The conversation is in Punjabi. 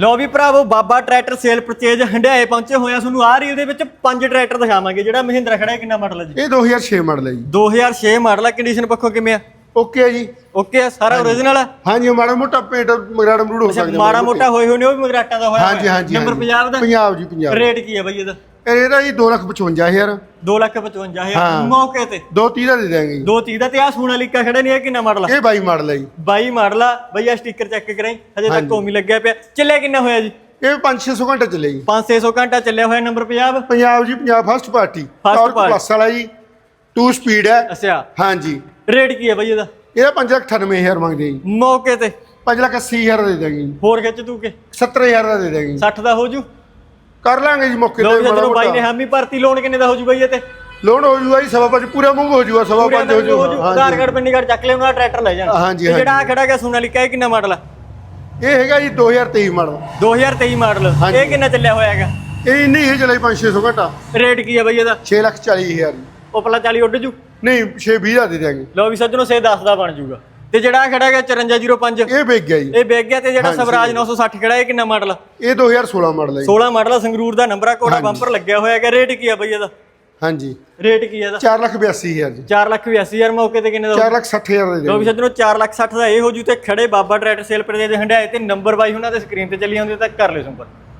ਲਓ ਵੀ ਭਰਾਵੋ Baba tractor sale purchase Handiaya ਪਹੁੰਚੇ ਹੋਏ ਆ। ਤੁਹਾਨੂੰ ਆਹ ਰੀਲ ਦੇ ਵਿੱਚ ਪੰਜ ਟਰੈਕਟਰ ਦਿਖਾਵਾਂਗੇ ਜਿਹੜਾ ਮਹਿੰਦਰਾ ਖੜਾ ਹੈ। ਕਿੰਨਾ ਮਾਡਲ ਹੈ ਜੀ? ਇਹ 2006 ਮਾਡਲ ਹੈ ਜੀ। 2006 ਮਾਡਲ ਹੈ ਕੰਡੀਸ਼ਨ ਪੱਖੋਂ ਕਿਵੇਂ ਆ? ਓਕੇ ਜੀ। ਓਕੇ ਆ ਸਾਰਾ ਓਰੀਜਨਲ ਆ? ਹਾਂਜੀ ਮਾੜਾ ਮੋਟਾ ਪੇਂਟ ਮਗਰਾੜ ਮਰੂੜ ਹੋ ਸਕਦਾ ਮਾੜਾ ਮੋਟਾ ਹੋਏ ਨੇ ਉਹ ਵੀ ਮਗਰਾਟਾਂ ਦਾ ਹੋਇਆ ਹਾਂਜੀ ਹਾਂਜੀ ਨੰਬਰ। 50 ਦਾ? ਪੰਜਾਬ ਜੀ ਪੰਜਾਬ ਰੇਟ ਕੀ ਹੈ ਬਈ ਇਹਦਾ? ਇਹਦਾ ਜੀ 255000 2 ਲੱਖ 55000 ਹਾਂ। ਮੌਕੇ ਤੇ। 230 ਦਾ ਦੇ ਦਿਆਂਗੇ ਜੀ। 230 ਦਾ ਤੇ ਆ ਸੋਨਾਲੀਕਾ ਖੜਾ ਨਹੀਂ ਹੈ ਕਿੰਨਾ ਮਾਡਲ ਆ? ਇਹ 22 ਮਾਡਲ ਹੈ ਜੀ। 22 ਮਾਡਲ ਆ। ਬਈ ਆ ਸਟicker ਚੈੱਕ ਕਰਾਈ। ਹਜੇ ਤੱਕ ਹਾਂਜੀ। ਕੋਮ ਲੱਗਿਆ ਪਿਆ। ਚੱਲਿਆ ਕਿੰਨਾ ਹੋਇਆ ਜੀ? ਇਹ 5-600 ਘੰਟੇ ਚੱਲੇ ਜੀ। 5-600 ਘੰਟਾ ਚੱਲਿਆ ਹੋਇਆ number 50 Punjab ji Punjab first party First torque party। Plus ਵਾਲਾ ਜੀ। 2 ਸਪੀਡ ਹੈ ਅੱਛਾ। ਹਾਂਜੀ। ਰੇਟ ਕੀ ਹੈ ਬਈ ਇਹਦਾ? ਇਹਦਾ 598000 ਮੰਗਦੇ ਜੀ। ਮੌਕੇ ਤੇ। 580000 ਦਾ ਦੇ ਦਾਂਗੇ ਜੀ। ਹੋਰ ਖਿੱਚ ਤੂੰ ਕੇ। 70000 ਦਾ ਦੇ ਦਾਂਗੇ ਜੀ। 60 ਦਾ ਹੋ ਜੂ। ਕਰ ਲਾਂਗੇ ਜੀ ਮੌਕੇ ਲੋ ਤੇ ਮਾੜਾ ਜਦੋਂ ਬਾਈ ਨੇ ਮੋਟਾ। ਹਾਮੀ ਭਰਤੀ ਲੋਨ ਕਿੰਨੇ ਦਾ ਹੋ ਜੂ ਬਈ ਇਹ ਤੇ? ਲੋਨ ਹੋ ਜੂਗਾ ਜੀ ਸਵਾ ਪੰਜ ਪੂਰਾ ਮੂੰਹ ਹੋ ਜੂਗਾ ਸਵਾ ਪੰਜ ਹੋ ਜੂਗਾ। ਆਧਾਰ ਹਾਂਜੀ ਕਾਰਡ ਪਿੰਡੀ ਕਾਰਡ ਚੱਕ ਲੈ ਉਹਨਾਂ ਟਰੈਕਟਰ ਲੈ ਜਾਣ। ਹਾਂਜੀ, ਤੇ ਜਿਹੜਾ। ਆ ਖੜਾ ਗਿਆ ਸੋਨਾਲੀਕਾ ਇਹ ਕਿੰਨਾ ਮਾਡਲ ਆ? ਇਹ ਹੈਗਾ ਜੀ 2023 ਮਾਡਲ। 2023 ਮਾਡਲ। ਹਾਂਜੀ। ਇਹ ਕਿੰਨਾ ਚੱਲਿਆ ਹੋਇਆ ਹੈਗਾ? ਇਹ ਇੰਨੀ ਹੀ ਚਲੇ 5-600 ਘੰਟਾ। ਰੇਟ ਕੀ ਹੈ ਬਈ ਇਹਦਾ? 6 ਲੱਖ 40000 ਜੀ ਉਹ ਪਲਾ 40 ਉੱਡ ਜੂ? ਨਹੀਂ 6-20 ਦਾ ਦੇ ਦਿਆਂਗੇ। ਲੋ ਵੀ ਸੱਜਣੋ ਸੇ 10 ਦਾ ਬਣ ਜੂਗਾ। ਤੇ ਜਿਹੜਾ ਖੜਾ ਗਿਆ 5405 ਇਹ ਵਿਕ ਗਿਆ ਜੀ। ਇਹ ਵੇਗ ਗਿਆ ਤੇ ਜਿਹੜਾ। ਸਵਰਾਜ 960 ਖੜਾ ਇਹ ਕਿੰਨਾ ਮਾਡਲ ਇਹ 2016 ਮਾਡਲ ਹੈ ਜੀ। 16 ਮਾਡਲ ਸੰਗਰੂਰ ਦਾ ਨੰਬਰ ਆ ਕੋੜਾ। ਬੰਪਰ ਲੱਗਿਆ ਹੋਇਆ ਹੈਗਾ। ਰੇਟ ਕੀ ਆ ਬਈ ਇਹਦਾ? ਹਾਂਜੀ। ਰੇਟ ਕੀ ਆ ਇਹਦਾ? 4 ਲੱਖ 82000 ਜੀ। 4 ਲੱਖ 82000 ਮੌਕੇ ਤੇ ਕਿੰਨੇ ਦਾ 4 ਲੱਖ 60000 ਦੇ ਲੋ ਵੀ ਸੱਜਣੋ 4 ਲੱਖ 60 ਦਾ ਇਹ ਹੋ ਜੂ ਤੇ ਖੜੇ ਬਾਬਾ ਟਰੈਕਟਰ ਸੇਲ ਪਰ ਦੇ ਹੰਡਾਏ ਤੇ ਨੰਬਰ ਬਾਈ ਉਹਨਾਂ ਦੇ ਸਕਰੀਨ ਤੇ ਚੱਲੀ ਆਉਂਦੇ ਤਾਂ ਕਰ ਲਿਓ ਸੰਪਰਕ।